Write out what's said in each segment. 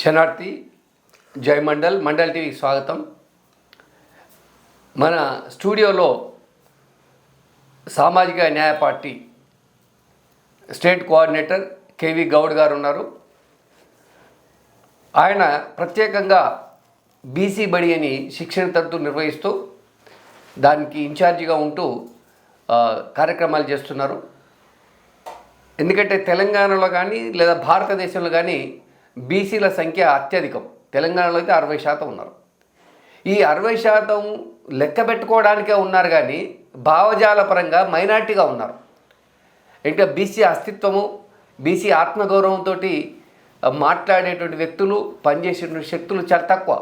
శనార్థి జై మండల్ మండల్ టీవీకి స్వాగతం. మన స్టూడియోలో Samajika Nyaya party state coordinator K V Goud garu ఉన్నారు. ఆయన ప్రత్యేకంగా బీసీ బడి అని శిక్షణ తరగతులు నిర్వహిస్తూ దానికి ఇన్ఛార్జిగా ఉంటూ కార్యక్రమాలు చేస్తున్నారు. ఎందుకంటే తెలంగాణలో కానీ లేదా భారతదేశంలో కానీ బీసీల సంఖ్య అత్యధికం. తెలంగాణలో అయితే అరవై శాతం ఉన్నారు. ఈ అరవై శాతం లెక్క పెట్టుకోవడానికే ఉన్నారు కానీ భావజాల పరంగా మైనార్టీగా ఉన్నారు. ఇంకా బీసీ అస్తిత్వము బీసీ ఆత్మగౌరవంతో మాట్లాడేటువంటి వ్యక్తులు పనిచేసేటువంటి శక్తులు చాలా తక్కువ.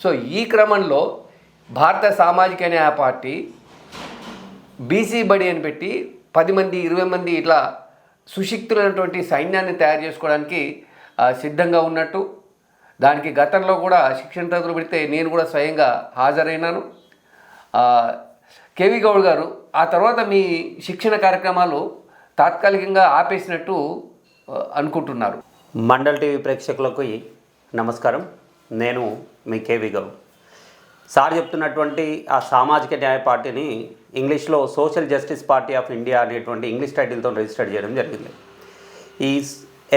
సో ఈ క్రమంలో భారత సామాజిక న్యాయ పార్టీ బీసీ బడి అని పెట్టి పది మంది ఇరవై మంది ఇట్లా సుశిక్తులైనటువంటి సైన్యాన్ని తయారు చేసుకోవడానికి సిద్ధంగా ఉన్నట్టు దానికి గతంలో కూడా శిక్షణ తదులు పెడితే నేను కూడా స్వయంగా హాజరైనాను. కేవీ గౌడ్ గారు ఆ తర్వాత మీ శిక్షణ కార్యక్రమాలు తాత్కాలికంగా ఆపేసినట్టు అనుకుంటున్నారు. మండల్ టీవీ ప్రేక్షకులకు నమస్కారం. నేను మీ కేవి గౌడ్. సార్ చెప్తున్నటువంటి ఆ సామాజిక న్యాయ పార్టీని ఇంగ్లీష్లో social justice party of India అనేటువంటి ఇంగ్లీష్ టైటిల్తో రిజిస్టర్ చేయడం జరిగింది. ఈ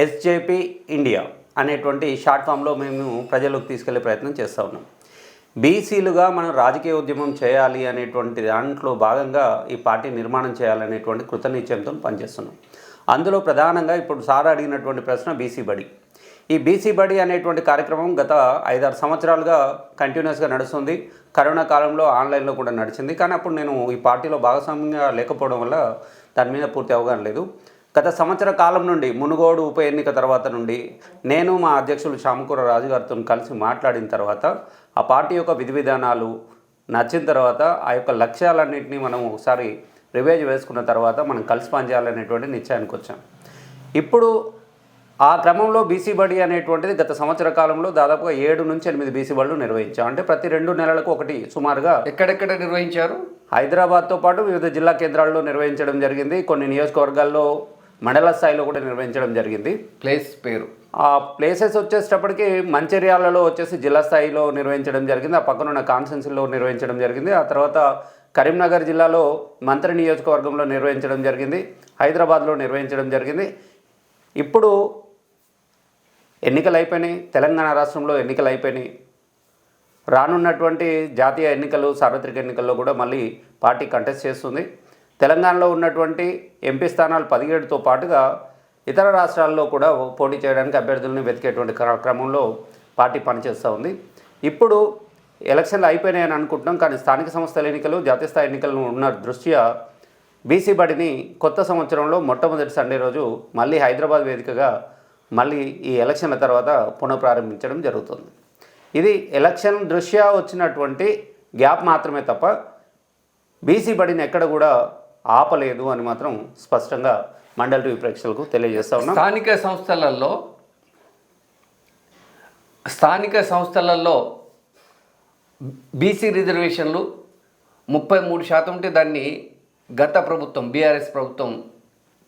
ఎస్జేపీ ఇండియా అనేటువంటి షార్ట్ ఫామ్లో మేము ప్రజలకు తీసుకెళ్ళే ప్రయత్నం చేస్తూ ఉన్నాం. బీసీలుగా మనం రాజకీయ ఉద్యమం చేయాలి అనేటువంటి దాంట్లో భాగంగా ఈ పార్టీ నిర్మాణం చేయాలనేటువంటి కృతనిశ్చయంతో పనిచేస్తున్నాం. అందులో ప్రధానంగా ఇప్పుడు సార్ అడిగినటువంటి ప్రశ్న బీసీ బడి. ఈ బీసీ బడి అనేటువంటి కార్యక్రమం గత ఐదారు సంవత్సరాలుగా కంటిన్యూస్గా నడుస్తుంది. కరోనా కాలంలో ఆన్లైన్లో కూడా నడిచింది. కానీ అప్పుడు నేను ఈ పార్టీలో భాగస్వామ్యంగా లేకపోవడం వల్ల దాని మీద పూర్తి అవగాహన లేదు. గత సంవత్సర కాలం నుండి మునుగోడు ఉప ఎన్నిక తర్వాత నుండి నేను మా అధ్యక్షులు శామకూర రాజు గారితో కలిసి మాట్లాడిన తర్వాత ఆ పార్టీ యొక్క విధి విధానాలు నచ్చిన తర్వాత ఆ యొక్క లక్ష్యాలన్నింటినీ మనం ఒకసారి రివైజ్ వేసుకున్న తర్వాత మనం కలిసి పనిచేయాలనేటువంటి నిశ్చయానికి వచ్చాం. ఇప్పుడు ఆ క్రమంలో బీసీ బడి అనేటువంటిది గత సంవత్సర కాలంలో దాదాపుగా ఏడు నుంచి ఎనిమిది బీసీ బడులు నిర్వహించాం. అంటే ప్రతి రెండు నెలలకు ఒకటి సుమారుగా ఎక్కడెక్కడ నిర్వహించారు? హైదరాబాద్తో పాటు వివిధ జిల్లా కేంద్రాల్లో నిర్వహించడం జరిగింది. కొన్ని నియోజకవర్గాల్లో మండల స్థాయిలో కూడా నిర్వహించడం జరిగింది. ప్లేస్ పేరు. ఆ ప్లేసెస్ వచ్చేటప్పటికి మంచిర్యాలలో వచ్చేసి జిల్లా స్థాయిలో నిర్వహించడం జరిగింది. ఆ పక్కన ఉన్న కాన్స్టెన్సీలో నిర్వహించడం జరిగింది. ఆ తర్వాత కరీంనగర్ జిల్లాలో మంత్రి నియోజకవర్గంలో నిర్వహించడం జరిగింది. హైదరాబాద్లో నిర్వహించడం జరిగింది. ఇప్పుడు ఎన్నికలు అయిపోయినాయి. తెలంగాణ రాష్ట్రంలో ఎన్నికలు అయిపోయినాయి. రానున్నటువంటి జాతీయ ఎన్నికలు సార్వత్రిక ఎన్నికల్లో కూడా మళ్ళీ పార్టీ కంటెస్ట్ చేస్తుంది. తెలంగాణలో ఉన్నటువంటి ఎంపీ స్థానాలు పదిహేడుతో పాటుగా ఇతర రాష్ట్రాల్లో కూడా పోటీ చేయడానికి అభ్యర్థులను వెతికేటువంటి క్రమంలో పార్టీ పనిచేస్తూ ఉంది. ఇప్పుడు ఎలక్షన్లు అయిపోయినాయని అనుకుంటున్నాం కానీ స్థానిక సంస్థల ఎన్నికలు జాతీయ స్థాయి ఎన్నికలు ఉన్న దృష్ట్యా బీసీ బడిని కొత్త సంవత్సరంలో మొట్టమొదటి సండే రోజు మళ్ళీ హైదరాబాద్ వేదికగా మళ్ళీ ఈ ఎలక్షన్ల తర్వాత పునఃప్రారంభించడం జరుగుతుంది. ఇది ఎలక్షన్ దృష్ట్యా వచ్చినటువంటి గ్యాప్ మాత్రమే తప్ప బీసీ బడిని ఎక్కడ కూడా ఆపలేదు అని మాత్రం స్పష్టంగా మండల్ టీవీ ప్రేక్షకులకు తెలియజేస్తా ఉన్నాం. స్థానిక సంస్థలలో స్థానిక సంస్థలలో బీసీ రిజర్వేషన్లు ముప్పై మూడు శాతం ఉంటే దాన్ని గత ప్రభుత్వం బీఆర్ఎస్ ప్రభుత్వం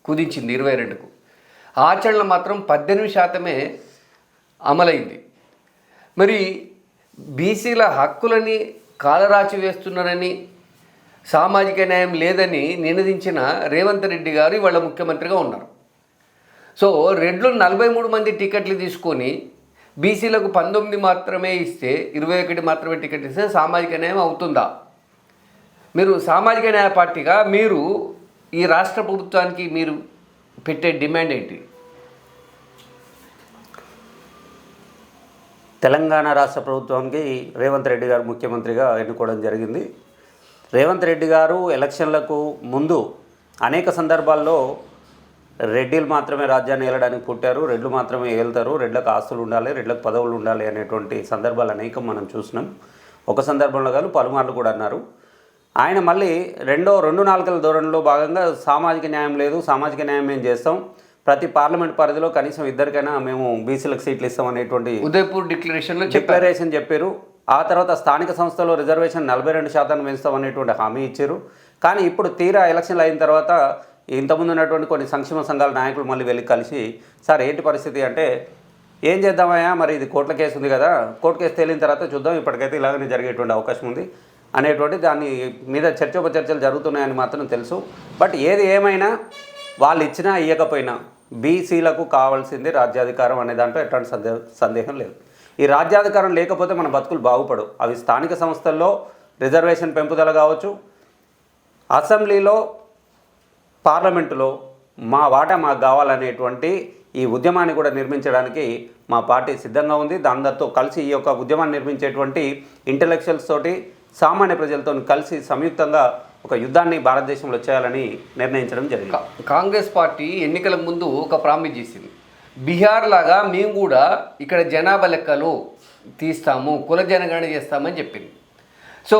కుదించింది ఇరవై రెండుకు. ఆచరణ మాత్రం పద్దెనిమిది శాతమే అమలైంది. మరి బీసీల హక్కులని కాలరాచి వేస్తున్నారని సామాజిక న్యాయం లేదని నినదించిన రేవంత్ రెడ్డి గారు ఇవాళ ముఖ్యమంత్రిగా ఉన్నారు. సో రెడ్లు నలభై మూడు మంది టికెట్లు తీసుకొని బీసీలకు పంతొమ్మిది మాత్రమే ఇస్తే ఇరవై ఒకటి మాత్రమే టికెట్ ఇస్తే సామాజిక న్యాయం అవుతుందా? మీరు సామాజిక న్యాయ పార్టీగా మీరు ఈ రాష్ట్ర ప్రభుత్వానికి మీరు పెట్టే డిమాండ్ ఏంటి? తెలంగాణ రాష్ట్ర ప్రభుత్వానికి రేవంత్ రెడ్డి గారు ముఖ్యమంత్రిగా ఎన్నుకోవడం జరిగింది. రేవంత్ రెడ్డి గారు ఎలక్షన్లకు ముందు అనేక సందర్భాల్లో రెడ్డిలు మాత్రమే రాజ్యాన్ని ఏలడానికి పుట్టారు రెడ్లు మాత్రమే ఏలుతారు రెడ్లకు ఆస్తులు ఉండాలి రెడ్లకు పదవులు ఉండాలి అనేటువంటి సందర్భాలు అనేకం మనం చూసినాం. ఒక సందర్భంలో కాదు పలుమార్లు కూడా అన్నారు. ఆయన మళ్ళీ రెండో రెండు నాలుగల ధోరణిలో భాగంగా సామాజిక న్యాయం లేదు సామాజిక న్యాయం మేము చేస్తాం? ప్రతి పార్లమెంట్ పరిధిలో కనీసం ఇద్దరికైనా మేము బీసీలకు సీట్లు ఇస్తాం అనేటువంటి ఉదయపూర్ డిక్లరేషన్లో డిక్లరేషన్ చెప్పారు. ఆ తర్వాత స్థానిక సంస్థలో రిజర్వేషన్ నలభై రెండు శాతాన్ని పెంచుతాం అనేటువంటి హామీ ఇచ్చారు. కానీ ఇప్పుడు తీరా ఎలక్షన్లు అయిన తర్వాత ఇంతకుముందు ఉన్నటువంటి కొన్ని సంక్షేమ సంఘాల నాయకులు మళ్ళీ వెళ్ళి కలిసి సార్ ఏంటి పరిస్థితి? అంటే ఏం చేద్దామయ్యా? మరి ఇది కోర్టుల కేసు ఉంది కదా కోర్టు కేసు తేలిన తర్వాత చూద్దాం ఇప్పటికైతే ఇలాగనే జరిగేటువంటి అవకాశం ఉంది అనేటువంటి దాని మీద చర్చోపచర్చలు జరుగుతున్నాయని మాత్రం తెలుసు. బట్ ఏది ఏమైనా వాళ్ళు ఇచ్చినా ఇవ్వకపోయినా బీసీలకు కావాల్సింది రాజ్యాధికారం అనే దాంట్లో ఎట్లాంటి సందే సందేహం లేదు. ఈ రాజ్యాధికారం లేకపోతే మన బతుకులు బాగుపడవు. అవి స్థానిక సంస్థల్లో రిజర్వేషన్ పెంపుదల కావచ్చు. అసెంబ్లీలో పార్లమెంటులో మా వాటా మాకు కావాలనేటువంటి ఈ ఉద్యమాన్ని కూడా నిర్మించడానికి మా పార్టీ సిద్ధంగా ఉంది. దానితో కలిసి ఈ యొక్క ఉద్యమాన్ని నిర్మించేటువంటి ఇంటలెక్చువల్స్ తోటి సామాన్య ప్రజలతో కలిసి సంయుక్తంగా ఒక యుద్ధాన్ని భారతదేశంలో చేయాలని నిర్ణయించడం జరిగింది. కాంగ్రెస్ పార్టీ ఎన్నికల ముందు ఒక ప్రామిస్ చేసింది. బీహార్ లాగా మేము కూడా ఇక్కడ జనాభా లెక్కలు తీస్తాము కుల జనగణన చేస్తామని చెప్పింది. సో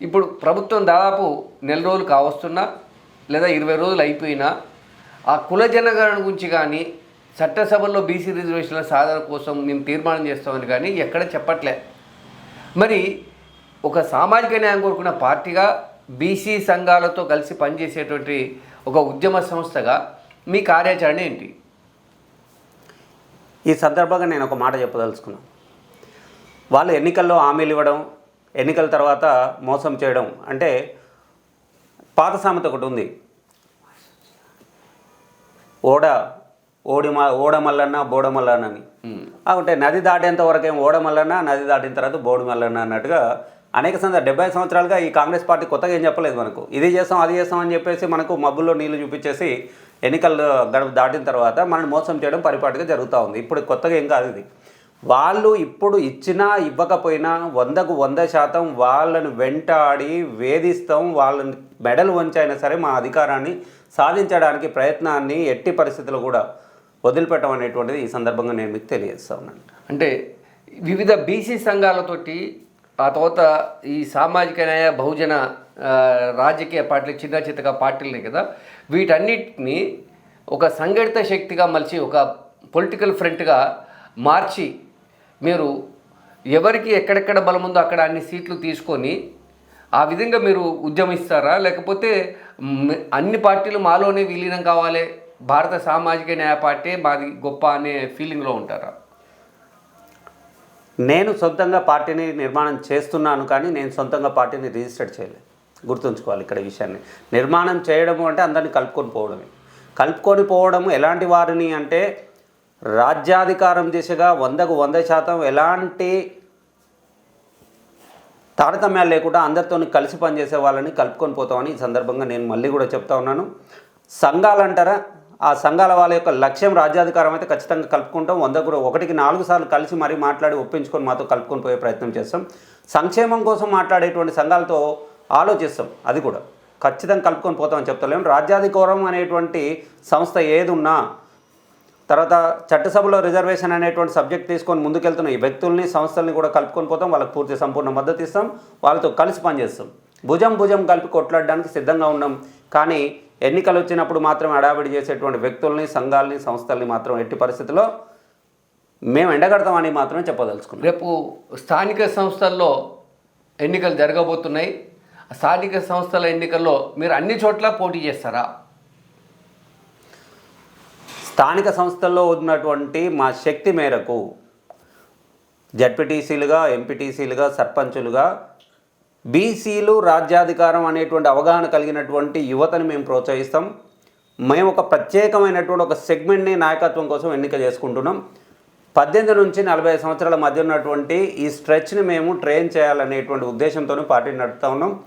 ఇప్పుడు ప్రభుత్వం దాదాపు నెల రోజులు కావస్తున్నా లేదా ఇరవై రోజులు అయిపోయినా ఆ కుల జనగణన గురించి కానీ చట్టసభల్లో బీసీ రిజర్వేషన్ల సాధన కోసం మేము తీర్మానం చేస్తామని కానీ ఎక్కడ చెప్పట్లే. మరి ఒక సామాజిక న్యాయం కోరుకున్న పార్టీగా బీసీ సంఘాలతో కలిసి పనిచేసేటువంటి ఒక ఉద్యమ సంస్థగా మీ కార్యాచరణ ఏంటి? ఈ సందర్భంగా నేను ఒక మాట చెప్పదలుచుకున్నాను వాళ్ళు ఎన్నికల్లో హామీలు ఇవ్వడం ఎన్నికల తర్వాత మోసం చేయడం అంటే పాత సామెత ఒకటి ఉంది. ఓడ ఓడి మా ఓడ మల్లన్న బోడ మల్లన్న అని. అంటే నది దాటేంత వరకేం ఓడ మల్లన్న నది దాటిన తర్వాత బోడి మల్లన్న అన్నట్టుగా అనేక సందర్భ డెబ్బై సంవత్సరాలుగా ఈ కాంగ్రెస్ పార్టీ కొత్తగా ఏం చెప్పలేదు మనకు. ఇది చేస్తాం అది చేస్తాం అని చెప్పేసి మనకు మబ్బుల్లో నీళ్ళు చూపించేసి ఎన్నికలు గడుపు దాటిన తర్వాత మనల్ని మోసం చేయడం పరిపాటిగా జరుగుతూ ఉంది. ఇప్పుడు కొత్తగా ఏం కాదు ఇది. వాళ్ళు ఇప్పుడు ఇచ్చినా ఇవ్వకపోయినా వందకు వంద శాతం వాళ్ళను వెంటాడి వేధిస్తాం వాళ్ళని మెడలు వంచైనా సరే మా అధికారాన్ని సాధించడానికి ప్రయత్నాన్ని ఎట్టి పరిస్థితుల్లో కూడా వదిలిపెట్టడం అనేటువంటిది ఈ సందర్భంగా నేను మీకు తెలియజేస్తా ఉన్నాను. అంటే వివిధ బీసీ సంఘాలతోటి ఆ తర్వాత ఈ సామాజిక న్యాయ బహుజన రాజకీయ పార్టీలు చిన్న చిత్తగా పార్టీలు కదా. వీటన్నిటిని ఒక సంఘటిత శక్తిగా మలిచి ఒక పొలిటికల్ ఫ్రంట్గా మార్చి మీరు ఎవరికి ఎక్కడెక్కడ బలం ఉందో అక్కడ అన్ని సీట్లు తీసుకొని ఆ విధంగా మీరు ఉద్యమిస్తారా? లేకపోతే అన్ని పార్టీలు మాలోనే విలీనం కావాలి? భారత సామాజిక న్యాయ పార్టీ మాది గొప్ప అనే ఫీలింగ్లో ఉంటారా? నేను సొంతంగా పార్టీని నిర్మాణం చేస్తున్నాను కానీ నేను సొంతంగా పార్టీని రిజిస్టర్ చేయలేదు గుర్తుంచుకోవాలి ఇక్కడ విషయాన్ని. నిర్మాణం చేయడము అంటే అందరిని కలుపుకొని పోవడమే. కలుపుకొని పోవడం ఎలాంటి వారిని అంటే రాజ్యాధికారం దిశగా వందకు వంద శాతం ఎలాంటి తారతమ్యాలు లేకుండా అందరితో కలిసి పనిచేసే వాళ్ళని కలుపుకొని పోతామని ఈ సందర్భంగా నేను మళ్ళీ కూడా చెప్తా ఉన్నాను. సంఘాలంటారా? ఆ సంఘాల వాళ్ళ యొక్క లక్ష్యం రాజ్యాధికారం అయితే ఖచ్చితంగా కలుపుకుంటాం. వంద కూడా ఒకటికి నాలుగు సార్లు కలిసి మరీ మాట్లాడి ఒప్పించుకొని మాతో కలుపుకొని పోయే ప్రయత్నం చేస్తాం. సంక్షేమం కోసం మాట్లాడేటువంటి సంఘాలతో ఆలోచిస్తాం. అది కూడా ఖచ్చితంగా కలుపుకొని పోతామని చెప్తలేము రాజ్యాధికారం అనేటువంటి సంస్థ ఏది ఉన్నా తర్వాత చట్టసభలో రిజర్వేషన్ అనేటువంటి సబ్జెక్ట్ తీసుకొని ముందుకెళ్తున్న ఈ వ్యక్తుల్ని సంస్థల్ని కూడా కలుపుకొని పోతాం. వాళ్ళకి పూర్తి సంపూర్ణ మద్దతు ఇస్తాం. వాళ్ళతో కలిసి పనిచేస్తాం. భుజం భుజం కలిపి కొట్లాడడానికి సిద్ధంగా ఉన్నాం. కానీ ఎన్నికలు వచ్చినప్పుడు మాత్రం అడావిడి చేసేటువంటి వ్యక్తుల్ని సంఘాలని సంస్థల్ని మాత్రం ఎట్టి పరిస్థితుల్లో మేము ఎండగడతామని మాత్రమే చెప్పదలుచుకున్నాం. రేపు స్థానిక సంస్థల్లో ఎన్నికలు జరగబోతున్నాయి. స్థానిక సంస్థల ఎన్నికల్లో మీరు అన్ని చోట్ల పోటీ చేస్తారా? స్థానిక సంస్థల్లో ఉన్నటువంటి మా శక్తి మేరకు జడ్పీటీసీలుగా ఎంపీటీసీలుగా సర్పంచులుగా బీసీలు రాజ్యాధికారం అనేటువంటి అవగాహన కలిగినటువంటి యువతని మేము ప్రోత్సహిస్తాం. మేము ఒక ప్రత్యేకమైనటువంటి ఒక సెగ్మెంట్ని నాయకత్వం కోసం ఎన్నిక చేసుకుంటున్నాం. పద్దెనిమిది నుంచి నలభై సంవత్సరాల మధ్య ఉన్నటువంటి ఈ స్ట్రెచ్ని మేము ట్రైన్ చేయాలనేటువంటి ఉద్దేశంతో పార్టీ నడుపుతా ఉన్నాం.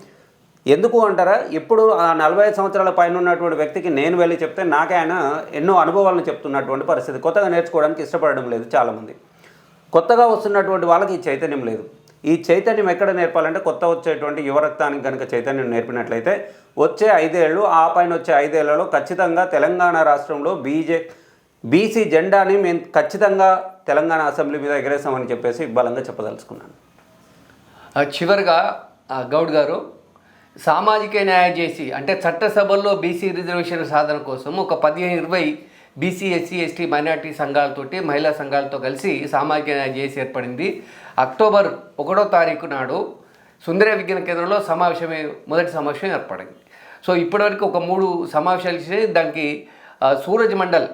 ఎందుకు అంటారా? ఇప్పుడు ఆ నలభై సంవత్సరాల పైన ఉన్నటువంటి వ్యక్తికి నేను వెళ్ళి చెప్తే నాకే ఆయన ఎన్నో అనుభవాలను చెప్తున్నటువంటి పరిస్థితి. కొత్తగా నేర్చుకోవడానికి ఇష్టపడడం లేదు చాలామంది. కొత్తగా వస్తున్నటువంటి వాళ్ళకి ఈ చైతన్యం లేదు. ఈ చైతన్యం ఎక్కడ నేర్పాలంటే కొత్త వచ్చేటువంటి యువరక్తానికి కనుక చైతన్యం నేర్పినట్లయితే వచ్చే ఐదేళ్ళు ఆ పైన వచ్చే ఐదేళ్ళలో ఖచ్చితంగా తెలంగాణ రాష్ట్రంలో బీజే బీసీ జెండాని మేము ఖచ్చితంగా తెలంగాణ అసెంబ్లీ మీద ఎగరేసామని చెప్పేసి బలంగా చెప్పదలుచుకున్నాను. చివరిగా గౌడ్ గారు సామాజిక న్యాయం చేసి అంటే చట్టసభల్లో బీసీ రిజర్వేషన్ సాధన కోసం ఒక పదిహేను ఇరవై బీసీ ఎస్సీ ఎస్టీ మైనార్టీ సంఘాలతోటి మహిళా సంఘాలతో కలిసి సామాజిక న్యాయం చేసి ఏర్పడింది. అక్టోబర్ ఒకటో తారీఖు నాడు సుందర విజ్ఞాన కేంద్రంలో సమావేశమే మొదటి సమావేశం ఏర్పడింది. సో ఇప్పటివరకు ఒక మూడు సమావేశాలు చేసి దానికి సూరజ్ మండల్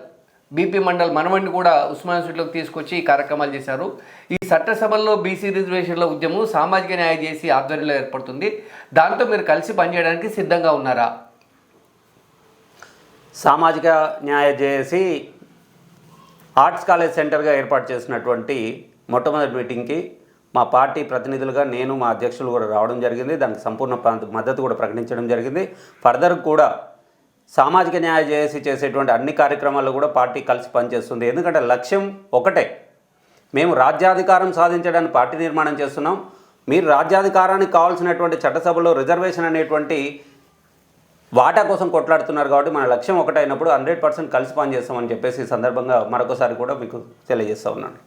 బీపీ మండల్ మనవణ్ణి కూడా ఉస్మాన్ స్వీట్లోకి తీసుకొచ్చి ఈ కార్యక్రమాలు చేశారు. ఈ చట్టసభల్లో బీసీ రిజర్వేషన్ల ఉద్యమం సామాజిక న్యాయ చేసి ఆధ్వర్యంలో ఏర్పడుతుంది. దాంతో మీరు కలిసి పనిచేయడానికి సిద్ధంగా ఉన్నారా? సామాజిక న్యాయ చేసి ఆర్ట్స్ కాలేజ్ సెంటర్గా ఏర్పాటు చేసినటువంటి మొట్టమొదటి మీటింగ్కి మా పార్టీ ప్రతినిధులుగా నేను మా అధ్యక్షులు కూడా రావడం జరిగింది. దానికి సంపూర్ణ మద్దతు కూడా ప్రకటించడం జరిగింది. ఫర్దర్ కూడా సామాజిక న్యాయ చేసి చేసేటువంటి అన్ని కార్యక్రమాల్లో కూడా పార్టీ కలిసి పనిచేస్తుంది. ఎందుకంటే లక్ష్యం ఒకటే. మేము రాజ్యాధికారం సాధించడానికి పార్టీ నిర్మాణం చేస్తున్నాం. మీరు రాజ్యాధికారానికి కావాల్సినటువంటి చట్టసభలో రిజర్వేషన్ అనేటువంటి వాటా కోసం కొట్లాడుతున్నారు కాబట్టి మన లక్ష్యం ఒకటైనప్పుడు హండ్రెడ్ పర్సెంట్ కలిసి పనిచేస్తామని చెప్పేసి ఈ సందర్భంగా మరొకసారి కూడా మీకు తెలియజేస్తూ ఉన్నాను.